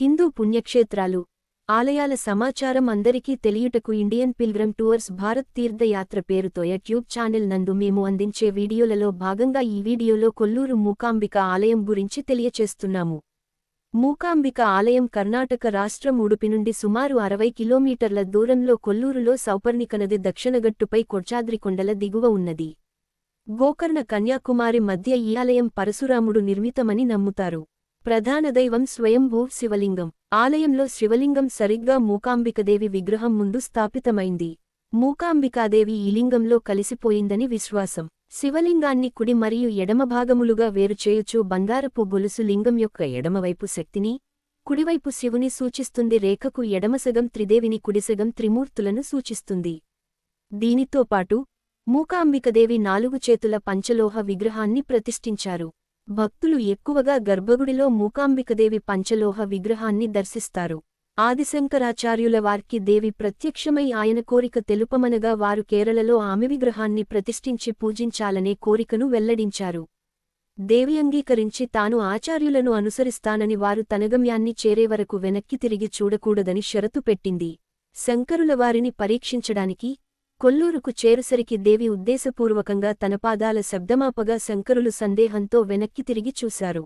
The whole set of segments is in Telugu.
హిందూ పుణ్యక్షేత్రాలు. ఆలయాల సమాచారం అందరికీ తెలియుటకు Indian pilgrim tours Bharat Tirthayatra పేరుతో యూట్యూబ్ ఛానల్ నందు మేము అందించే వీడియోలలో భాగంగా ఈ వీడియోలో కొల్లూరు మూకాంబిక ఆలయం గురించి తెలియచేస్తున్నాము. మూకాంబిక ఆలయం కర్ణాటక రాష్ట్రం ఉడుపి నుండి సుమారు అరవై కిలోమీటర్ల దూరంలో కొల్లూరులో సౌపర్ణిక నది దక్షిణగట్టుపై కొడ్చాద్రికొండల దిగువ ఉన్నది. గోకర్ణ కన్యాకుమారి మధ్య ఈ ఆలయం పరశురాముడు నిర్మితమని నమ్ముతారు. ప్రధాన దైవం స్వయంభూ శివలింగం. ఆలయంలో శివలింగం సరిగ్గా మూకాంబికదేవి విగ్రహం ముందు స్థాపితమైంది. మూకాంబికాదేవి ఈ లింగంలో కలిసిపోయిందని విశ్వాసం. శివలింగాన్ని కుడి మరియు ఎడమ భాగములుగా వేరుచేయుచు బంగారపు గొలుసు లింగం యొక్క ఎడమవైపు శక్తిని కుడివైపు శివుని సూచిస్తుంది రేఖకు ఎడమసగం త్రిదేవిని కుడిసగం త్రిమూర్తులను సూచిస్తుంది. దీనితో పాటు మూకాంబికదేవి నాలుగు చేతుల పంచలోహ విగ్రహాన్ని ప్రతిష్ఠించారు. భక్తులు ఎక్కువగా గర్భగుడిలో మూకాంబికదేవి పంచలోహ విగ్రహాన్ని దర్శిస్తారు. ఆదిశంకరాచార్యుల వారికి దేవి ప్రత్యక్షమై ఆయన కోరిక తెలుపమనగా వారు కేరళలో ఆమె విగ్రహాన్ని ప్రతిష్ఠించి పూజించాలనే కోరికను వెల్లడించారు. దేవి అంగీకరించి తాను ఆచార్యులను అనుసరిస్తానని వారు తనగమ్యాన్ని చేరేవరకు వెనక్కి తిరిగి చూడకూడదని షరతు పెట్టింది. శంకరుల వారిని పరీక్షించడానికి కొల్లూరుకు చేరుసరికి దేవి ఉద్దేశపూర్వకంగా తన పాదాల శబ్దమాపగా శంకరులు సందేహంతో వెనక్కి తిరిగి చూశారు.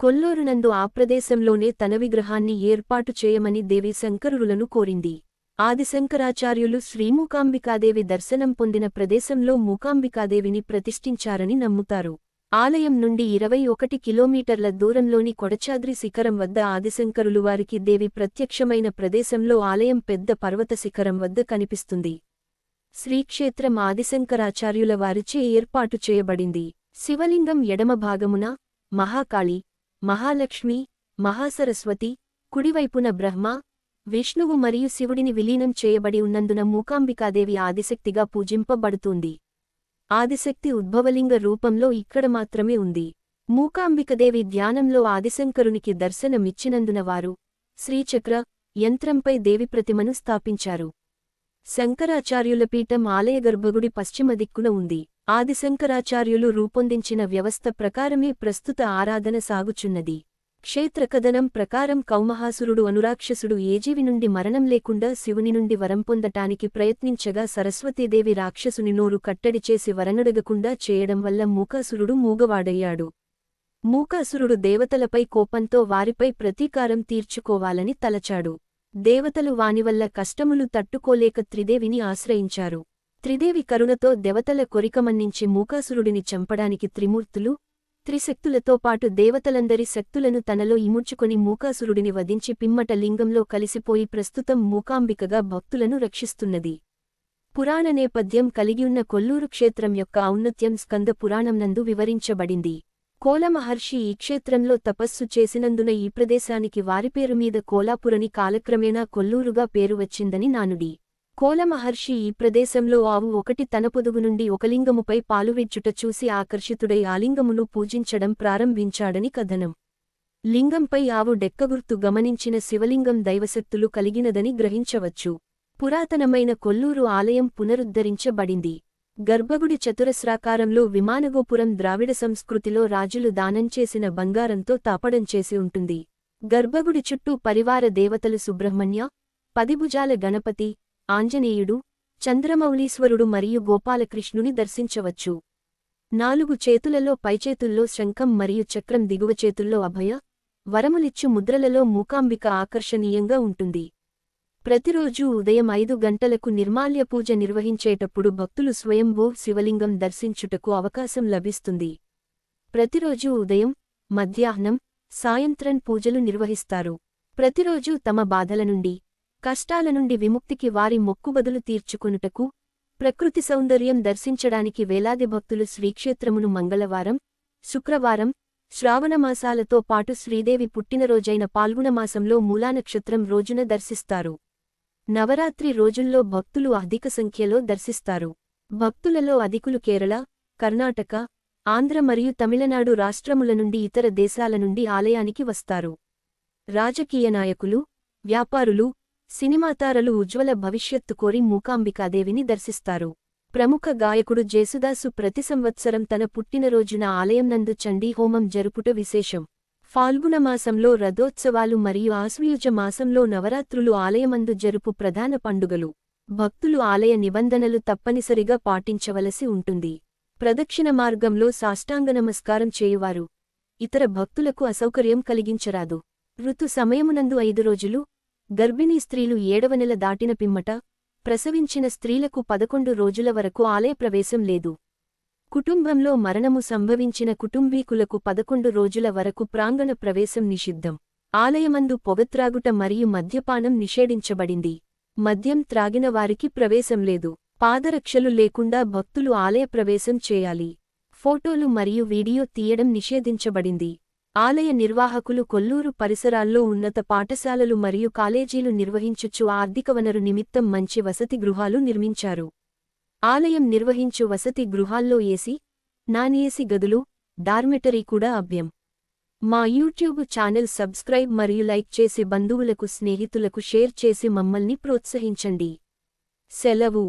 కొల్లూరునందు ఆ ప్రదేశంలోనే తన విగ్రహాన్ని ఏర్పాటు చేయమని దేవి శంకరులను కోరింది. ఆదిశంకరాచార్యులు శ్రీమూకాంబికాదేవి దర్శనం పొందిన ప్రదేశంలో మూకాంబికాదేవిని ప్రతిష్ఠించారని నమ్ముతారు. ఆలయం నుండి ఇరవై ఒకటి కిలోమీటర్ల దూరంలోని కొడచాద్రి శిఖరం వద్ద ఆదిశంకరులు వారికి దేవి ప్రత్యక్షమైన ప్రదేశంలో ఆలయం పెద్ద పర్వత శిఖరం వద్ద కనిపిస్తుంది. శ్రీక్షేత్రం ఆదిశంకరాచార్యుల వారిచే ఏర్పాటు చేయబడింది. శివలింగం ఎడమ భాగమున మహాకాళి మహాలక్ష్మి మహాసరస్వతి కుడివైపున బ్రహ్మ విష్ణువు మరియు శివుడిని విలీనం చేయబడి ఉన్నందున మూకాంబికాదేవి ఆదిశక్తిగా పూజింపబడుతుంది. ఆదిశక్తి ఉద్భవలింగ రూపంలో ఇక్కడ మాత్రమే ఉంది. మూకాంబికదేవి ధ్యానంలో ఆదిశంకరునికి దర్శనమిచ్చినందున వారు శ్రీచక్ర యంత్రంపై దేవి ప్రతిమను స్థాపించారు. శంకరాచార్యుల పీఠం ఆలయ గర్భగుడి పశ్చిమ దిక్కున ఉంది. ఆదిశంకరాచార్యులు రూపొందించిన వ్యవస్థ ప్రకారమే ప్రస్తుత ఆరాధన సాగుచున్నది. క్షేత్రకథనం ప్రకారం కౌమహాసురుడు అనురాక్షసుడు ఏజీవి నుండి మరణం లేకుండా శివుని నుండి వరం పొందటానికి ప్రయత్నించగా సరస్వతీదేవి రాక్షసుని నోరు కట్టడి చేసి వరనడగకుండా చేయడం వల్ల మూకాసురుడు మూగవాడయ్యాడు. మూకాసురుడు దేవతలపై కోపంతో వారిపై ప్రతీకారం తీర్చుకోవాలని తలచాడు. దేవతలు వానివల్ల కష్టములు తట్టుకోలేక త్రిదేవిని ఆశ్రయించారు. త్రిదేవి కరుణతో దేవతల కొరికమన్నించి మూకాసురుడిని చంపడానికి త్రిమూర్తులు త్రిశక్తులతో పాటు దేవతలందరి శక్తులను తనలో ఇముడ్చుకొని మూకాసురుడిని వధించి పిమ్మట లింగంలో కలిసిపోయి ప్రస్తుతం మూకాంబికగా భక్తులను రక్షిస్తున్నది. పురాణ నేపథ్యం కలిగియున్న కొల్లూరు క్షేత్రం యొక్క ఔన్నత్యం స్కంద పురాణంనందు వివరించబడింది. కోలమహర్షి ఈ క్షేత్రంలో తపస్సు చేసినందున ఈ ప్రదేశానికి వారి పేరు మీద కోలాపురని కాలక్రమేణా కొల్లూరుగా పేరు వచ్చిందని నానుడి. కోలమహర్షి ఈ ప్రదేశంలో ఆవు ఒకటి తన పొదుగు నుండి ఒకలింగముపై పాలువిచ్చుట చూసి ఆకర్షితుడై ఆలింగమును పూజించడం ప్రారంభించాడని కథనం. లింగంపై ఆవు డెక్కగుర్తు గమనించిన శివలింగం దైవశక్తులు కలిగినదని గ్రహించవచ్చు. పురాతనమైన కొల్లూరు ఆలయం పునరుద్ధరించబడింది. గర్భగుడి చతురస్రాకారంలో విమానగోపురం ద్రావిడ సంస్కృతిలో రాజులు దానం చేసిన బంగారంతో తాపడం చేసి ఉంటుంది. గర్భగుడి చుట్టూ పరివార దేవతలు సుబ్రహ్మణ్య పదిభుజాల గణపతి ఆంజనేయుడు చంద్రమౌళీశ్వరుడు మరియు గోపాలకృష్ణుని దర్శించవచ్చు. నాలుగు చేతులలో పైచేతుల్లో శంఖం మరియు చక్రం దిగువ చేతుల్లో అభయ వరములిచ్చు ముద్రలలో మూకాంబిక ఆకర్షణీయంగా ఉంటుంది. ప్రతిరోజూ ఉదయం ఐదు గంటలకు నిర్మాల్య పూజ నిర్వహించేటప్పుడు భక్తులు స్వయంభూ శివలింగం దర్శించుటకు అవకాశం లభిస్తుంది. ప్రతిరోజూ ఉదయం మధ్యాహ్నం సాయంత్రం పూజలు నిర్వహిస్తారు. ప్రతిరోజూ తమ బాధల నుండి కష్టాల నుండి విముక్తికి వారి మొక్కుబదులు తీర్చుకొనుటకు ప్రకృతి సౌందర్యం దర్శించడానికి వేలాది భక్తులు శ్రీక్షేత్రమును మంగళవారం శుక్రవారం శ్రావణమాసాలతో పాటు శ్రీదేవి పుట్టినరోజైన పాల్గుణమాసంలో మూలానక్షత్రం రోజున దర్శిస్తారు. నవరాత్రి రోజుల్లో భక్తులు అధిక సంఖ్యలో దర్శిస్తారు. భక్తులలో అధికులు కేరళ కర్ణాటక ఆంధ్ర మరియు తమిళనాడు రాష్ట్రముల నుండి ఇతర దేశాల నుండి ఆలయానికి వస్తారు. రాజకీయ నాయకులు వ్యాపారులు సినిమాతారలు ఉజ్వల భవిష్యత్తు కోరి మూకాంబికాదేవిని దర్శిస్తారు. ప్రముఖ గాయకుడు జేసుదాసు ప్రతి సంవత్సరం తన పుట్టినరోజున ఆలయం నందు చండీహోమం జరుపుట విశేషం. ఫాల్గుణ మాసంలో రథోత్సవాలు మరియు ఆశ్వయుజ మాసంలో నవరాత్రులు ఆలయమందు జరుపు ప్రధాన పండుగలు. భక్తులు ఆలయ నిబంధనలు తప్పనిసరిగా పాటించవలసి ఉంటుంది. ప్రదక్షిణ మార్గంలో సాష్టాంగ నమస్కారం చేయువారు. ఇతర భక్తులకు అసౌకర్యం కలిగించరాదు. ఋతు సమయమునందు ఐదు రోజులు గర్భిణీ స్త్రీలు ఏడవ నెల దాటిన పిమ్మట ప్రసవించిన స్త్రీలకు పదకొండు రోజుల వరకు ఆలయ ప్రవేశం లేదు. కుటుంబంలో మరణము సంభవించిన కుటుంబీకులకు పదకొండు రోజుల వరకు ప్రాంగణ ప్రవేశం నిషిద్ధం. ఆలయమందు పొగత్రాగుట మరియు మద్యపానం నిషేధించబడింది. మద్యం త్రాగిన వారికి ప్రవేశం లేదు. పాదరక్షలు లేకుండా భక్తులు ఆలయ ప్రవేశం చేయాలి. ఫోటోలు మరియు వీడియో తీయడం నిషేధించబడింది. ఆలయ నిర్వాహకులు కొల్లూరు పరిసరాల్లో ఉన్నత పాఠశాలలు మరియు కాలేజీలు నిర్వహించుచు ఆర్థిక వనరు నిమిత్తం మంచి వసతి గృహాలు నిర్మించారు. ఆలయం నిర్వహించు వసతి గృహాల్లో ఏసీ నానేసి గదులు డార్మెటరీ కూడా అభ్యం. మా యూట్యూబ్ ఛానల్ సబ్స్క్రైబ్ మరియు లైక్ చేసి బంధువులకు స్నేహితులకు షేర్ చేసి మమ్మల్ని ప్రోత్సహించండి. సెలవు.